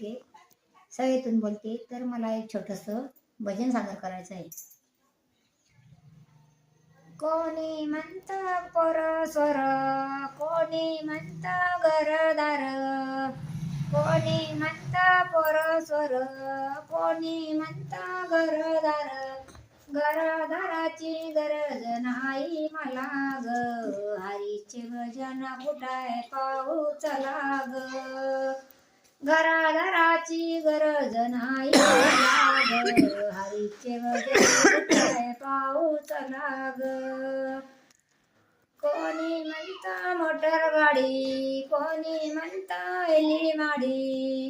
बोलते. सवयीतून बोलते. तर मला एक छोटस भजन सादर करायचं आहे. कोणी म्हणता परस्वर कोणी म्हणता घरदार कोणी म्हणता परस्वर कोणी म्हणता घरदार घरदाराची गरज नाही मला ग. हरीचे भजन कुठाय पाहू चला ग घरादाराची गरज नाही. हरीचे भजन कुठाय कोणी म्हणता मोटर गाडी कोणी म्हणता एली माडी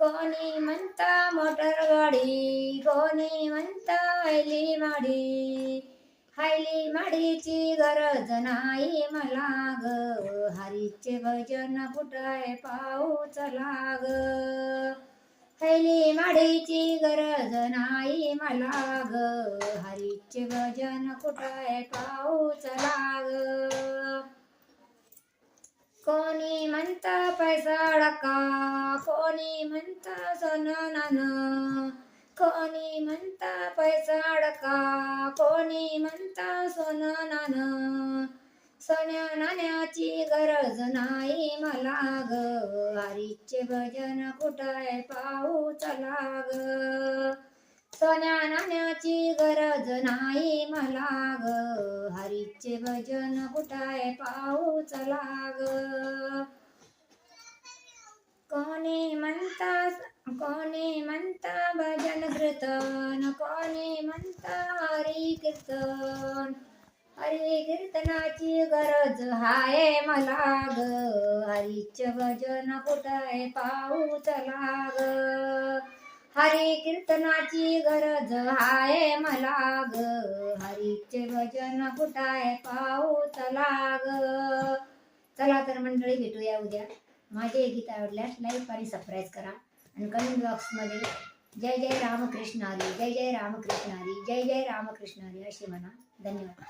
कोणी म्हणता मोटर गाडी कोणी म्हणता एली माडी हायली माडीची गरज नाही मला ग. हरीचे भजन कुठाय पाऊच लाग. ग हैली माडीची गरज नाही मला ग. हरीचे भजन कुठाय पाऊच लाग. कोणी म्हणता पैसा डका कोणी म्हणता सोनं नाणं. कोणी म्हणता पैसा अडका कोणी म्हणता सोनं नाणं. सोन्या नाण्याची गरज नाही मला ग हरीचे भजन कुठाय पाहू चला ग. सोन्या नाण्याची गरज नाही मला ग हरीचे भजन कुठाय पाहू चला ग कोणी म्हणता कोणी म्हणता भजन कीर्तन कोणी म्हणता हरी कीर्तन हरी कीर्तनाची गरज हाय मला ग हरीचे भजन कुठे पाहू चला ग हरी कीर्तनाची गरज हाय मला ग हरीचे भजन कुठाय पाहू चला ग चला तर मंडळी भेटूया उद्या माझे गीत आवडल्यास लाईक आणि सबस्क्राईब करा. आणि कमेंट बॉक्समध्ये जय जय रामकृष्ण हरी जय जय रामकृष्ण हरी जय जय रामकृष्ण हरी असे म्हणा धन्यवाद.